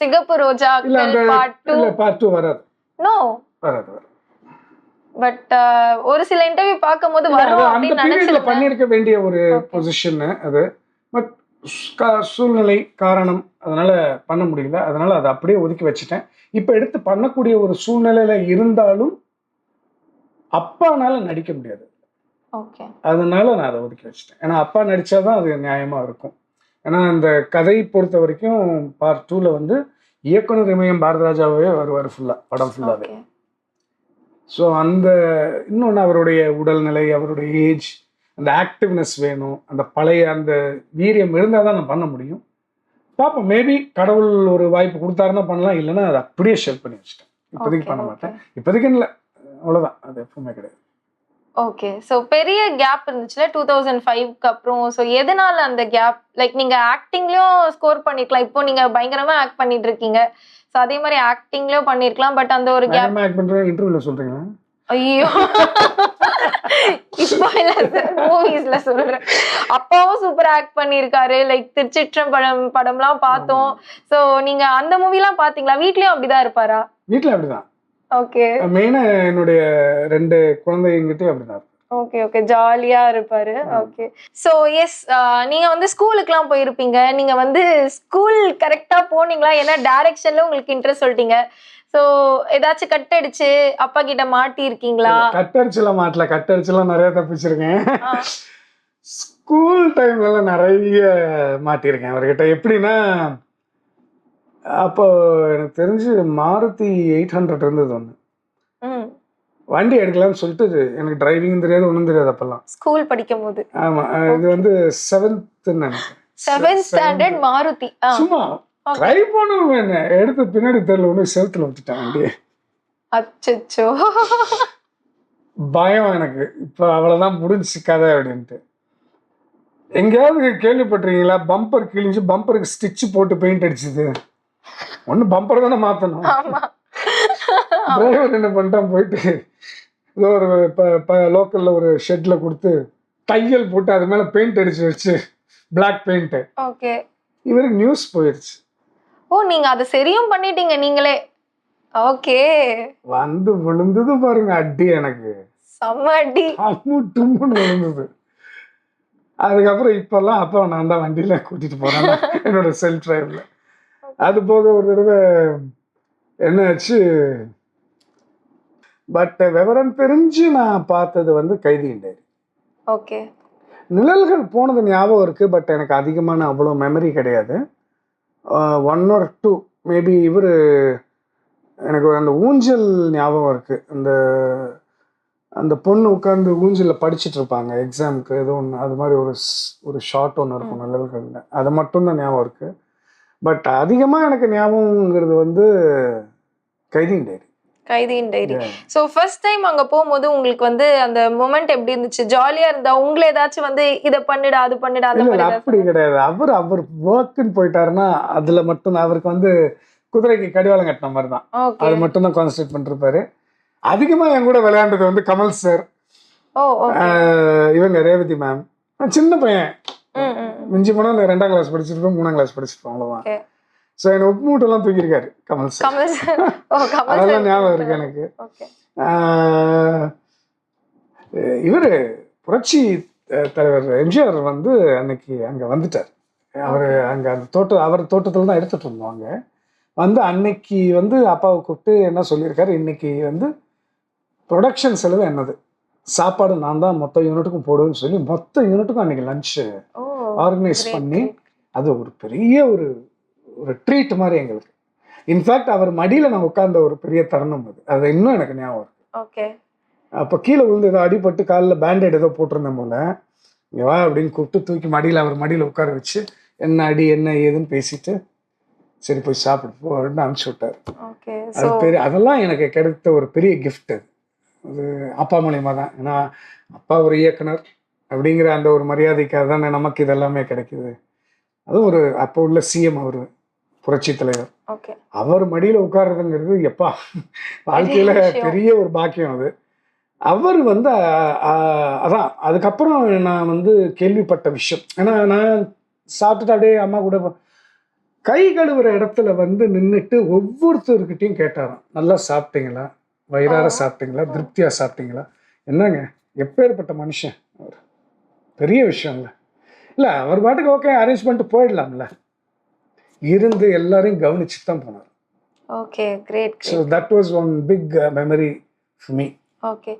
சிகப்பு ரோஜா part two இல்ல பார்ட் டூ வராது. நோ வராது பட் ஒரு சில இன்டர்வியூ பார்க்கும்போது வரும் நினைச்சிருந்தேன். பண்ணிருக்க வேண்டிய ஒரு. பொசிஷன் அது. பட் சூழ்நிலை காரணம் அதனால பண்ண முடியல. அதனால அதை அப்படியே ஒதுக்கி வச்சுட்டேன். இப்ப எடுத்து பண்ணக்கூடிய ஒரு சூழ்நிலையில இருந்தாலும் அப்பானால நடிக்க முடியாது. ஓகே அதனால நான் அதை ஒதுக்கி வச்சுட்டேன். ஏன்னா அப்பா நடிச்சாதான் அது நியாயமா இருக்கும். ஏன்னா இந்த கதை பொறுத்த வரைக்கும் பார்ட் டூல வந்து இயக்குனர் இமயம் பாரதராஜாவே வருவார் ஃபுல்லா படம் ஃபுல்லாவே ஓகே ஸோ அந்த இன்னொன்று அவருடைய உடல்நிலை அவருடைய ஏஜ் அந்த ஆக்டிவ்னஸ் வேணும் அந்த பழைய அந்த வீரியம் இருந்தால் தான் நான் பண்ண முடியும். பார்ப்போம் மேபி கடவுள் ஒரு வாய்ப்பு கொடுத்தாருன்னா பண்ணலாம் இல்லைன்னா அதை அப்படியே ஷேர் பண்ணி வச்சுட்டேன். இப்போதைக்கு பண்ண மாட்டேன். இப்போதைக்கு இல்லை அவ்வளோதான் அது எப்பவுமே கிடையாது. ஓகே ஸோ பெரிய கேப் இருந்துச்சுல டூ தௌசண்ட் ஃபைவ்க்கு அப்புறம் ஸோ எதனால அந்த கேப் லைக் நீங்க ஆக்டிங்லயும் ஸ்கோர் பண்ணிருக்கலாம். இப்போ நீங்க பயங்கரமா ஆக்ட் பண்ணிட்டு இருக்கீங்க. ஸோ அதே மாதிரி ஆக்டிங்லயும் பண்ணிருக்கலாம் பட் அந்த ஒரு கேப் பயங்கரமாக ஆக்ட் பண்ணுறேன் இன்டர்வியூவில் சொல்கிறீங்களா ஐயோ. இப்போ இல்ல மூவிஸ்ல சொல்றேன். அப்பாவும் சூப்பர் ஆக்ட் பண்ணிருக்காரு. லைக் திருச்சிற்றம் படம் படம்லாம் பார்த்தோம். சோ நீங்க அந்த மூவிலாம் பாத்தீங்களா வீட்லயும் அப்படிதான் இருப்பாரா? வீட்டில் அப்படிதான். ஓகே. மெயினாக என்னுடைய ரெண்டு குழந்தைங்கிட்டே அப்படிதான். Okay okay. ஜாலியா இருப்பாரு. ஓகே. சோ எஸ் நீங்க வந்து ஸ்கூலுக்குலாம் போயிருப்பீங்க. நீங்க வந்து ஸ்கூல் கரெக்டா போனீங்களா? ஏன்னா டைரக்ஷன்ல உங்களுக்கு இன்ட்ரெஸ்ட் சொல்லிட்டீங்க. சோ ஏதாச்சும் கட் அடிச்சு அப்பா கிட்ட மாட்டி இருக்கீங்களா கட்டடிச்செல்லாம் மாட்டல. கட்டடிச்செல்லாம் நிறைய தப்பிச்சிருக்கேன். ஸ்கூல் டைம்லலாம் நிறைய மாட்டியிருக்கேன் அவர்கிட்ட. எப்படின்னா அப்போ எனக்கு தெரிஞ்சு மாருதி எயிட் ஹண்ட்ரட் இருந்தது ஒன்று வண்டி எடுக்கலாம்னு சொல்லிட்டு எனக்கு டிரைவிங் தெரியாது ஒன்றும் தெரியாது அப்போல்லாம். ஸ்கூல் படிக்கும் போது ஆமாம் இது வந்து செவன்த்துன்னு நினைக்கிறேன். Seventh standard Maruti. சும்மா ட்ரை பண்ணுவோம் என்ன? எடுத்து பின்னாடி தெரியல ஒன்று செவத்தில் விட்டுட்டேன் வண்டியை. அச்சச்சோ. பயம் எனக்கு. இப்போ அவ்வளோதான் முடிஞ்சுச்சு கதை அப்படின்ட்டு. எங்கேயாவது கேள்விப்பட்டிருக்கீங்களா? பம்பர் கிழிஞ்சு பம்பருக்கு ஸ்டிச் போட்டு பெயிண்ட் அடிச்சுது? ஒன்று பம்பர் தானே மாற்றணும் டிரைவர் என்ன பண்ணிட்டான் போயிட்டு ஏதோ ஒரு லோக்கலில் ஒரு ஷெட்டில் கொடுத்து தையல் போட்டு அது மேலே பெயிண்ட் அடிச்சு வச்சு பிளாக் பெயிண்ட்டு ஓகே இவருக்கு நியூஸ் போயிடுச்சு ஓ நீங்க அதை சரியும் பண்ணிட்டீங்க நீங்களே. ஓகே வந்து விழுந்தது பாருங்க அடி எனக்கு. செம்ம அடி. அம்மு டும்முன்னு விழுந்தது. அதுக்கப்புறம் இப்பெல்லாம் அப்பா நான் தான் வண்டியில கூட்டிட்டு போறேன். என்னோட செல்ஃப் டிரைவ்ல அது போக ஒரு தடவை என்னாச்சு பட் விவரம் தெரிஞ்சு நான் பார்த்தது வந்து கைதி டைரி ஓகே. நிழல்கள் போனது ஞாபகம் இருக்கு பட் எனக்கு அதிகமான அவ்வளோ மெமரி கிடையாது. ஒன் ஆர் டூ மேபி இவர் எனக்கு அந்த ஊஞ்சல் ஞாபகம் இருக்கு. அந்த அந்த பொண்ணு உட்காந்து ஊஞ்சலில் படிச்சுட்டு இருப்பாங்க எக்ஸாமுக்கு ஏதோ ஒன்று அது மாதிரி ஒரு ஒரு ஷார்ட் ஒன்று இருக்கும் நிழல்களில். அது மட்டும்தான் ஞாபகம் இருக்கு. பட் அதிகமாக எனக்கு ஞாபகங்கிறது வந்து கைதிங் டைரி கைதியின் டைரி சோ ஃபர்ஸ்ட் டைம் அங்க போகும்போது உங்களுக்கு வந்து அந்த மொமெண்ட் எப்படி இருந்துச்சு? ஜாலியா இருந்தா உங்களை ஏதாச்சும் வந்து இத பண்ணிடா அது பண்ணிடா ஏதாச்சும் அப்படி கிடையாது. அவர் அவர் ஒர்க்குன்னு போயிட்டாருன்னா அதுல மட்டும் அவருக்கு வந்து குதிரைக்கு கடிவாளம் கட்டின மாதிரி தான். அது மட்டும் தான் கான்சன்ட்ரேட் பண்ணிருப்பாரு. அதிகமா என் கூட விளையாண்டது வந்து கமல் சார் ஓ ஓகே இவங்க ரேவதி மேம் சின்ன பையன். மிஞ்சி போனா நான் ரெண்டாம் கிளாஸ் படிச்சிருப்பேன் மூணாம் கிளாஸ் படிச்சிருப்பேன் அவ்வளவுதான். ஸோ என்னை உப்பு மூட்டெல்லாம் தூக்கியிருக்காரு கமல் சார் அதெல்லாம் ஞாபகம் இருக்கு எனக்கு. இவர் புரட்சி தலைவர் எம்ஜிஆர் வந்து அன்னைக்கு அங்க வந்துட்டார். அவர் அங்க அந்த தோட்டம் அவர் தோட்டத்துல தான் எடுத்துட்டு இருந்தோம் வந்து அன்னைக்கு வந்து அப்பாவை கூப்பிட்டு என்ன சொல்லியிருக்காரு? இன்னைக்கு வந்து ப்ரொடக்ஷன் செலவு என்னது? சாப்பாடு நான் தான் மொத்த யூனிட்டுக்கும் போடுவேன்னு சொல்லி மொத்த யூனிட்டுக்கும் அன்னைக்கு லஞ்ச் ஆர்கனைஸ் பண்ணி. அது ஒரு பெரிய ஒரு ஒரு ட்ரீட் மாதிரி எங்களுக்கு. இன்ஃபேக்ட் அவர் மடியில் நான் உட்கார்ந்த ஒரு பெரிய தருணம் அது. அது இன்னும் எனக்கு ஞாபகம் இருக்கு. ஓகே அப்போ கீழே விழுந்து ஏதோ அடிபட்டு காலில் பேண்டேட் ஏதோ போட்டிருந்தேன் போல. இங்க வா அப்படின்னு கூப்பிட்டு தூக்கி மடியில் அவர் மடியில் உட்கார வச்சு என்ன அடி என்ன ஏதுன்னு பேசிட்டு சரி போய் சாப்பிடு போ அப்படின்னு அனுப்பிச்சு விட்டார். ஓகே அது பெரிய அதெல்லாம் எனக்கு கிடைத்த ஒரு பெரிய gift அது. அது அப்பா மூலியமா தான் ஏன்னா அப்பா ஒரு இயக்குனர். அப்படிங்கிற அந்த ஒரு மரியாதைக்காக தானே நமக்கு இதெல்லாமே கிடைக்குது. அது ஒரு அப்போ உள்ள சிஎம் அவர் புரட்சி தலைவர். அவர் மடியில உட்கார்றதுங்கிறது எப்பா? வாழ்க்கையில. பெரிய ஒரு பாக்கியம் அது. அவர் வந்து அதான் அதுக்கப்புறம் நான் வந்து கேள்விப்பட்ட விஷயம். ஏன்னா நான் சாப்பிட்டுட்டு அப்படியே அம்மா கூட கை கழுவுற இடத்துல வந்து நின்றுட்டு ஒவ்வொருத்தர்கிட்டையும் கேட்டாராம். நல்லா சாப்பிட்டீங்களா? வயிறார. சாப்பிட்டீங்களா? திருப்தியா சாப்பிட்டீங்களா? என்னங்க? எப்பேற்பட்ட மனுஷன். பெரிய விஷயம் இல்லை இல்லை அவர் பாட்டுக்கு ஓகே அரேஞ்ச் பண்ணிட்டு போயிடலாம்ல. இருந்து எல்லாரையும் கவனிச்சு தான் போனார். Okay great so that was one big memory for me okay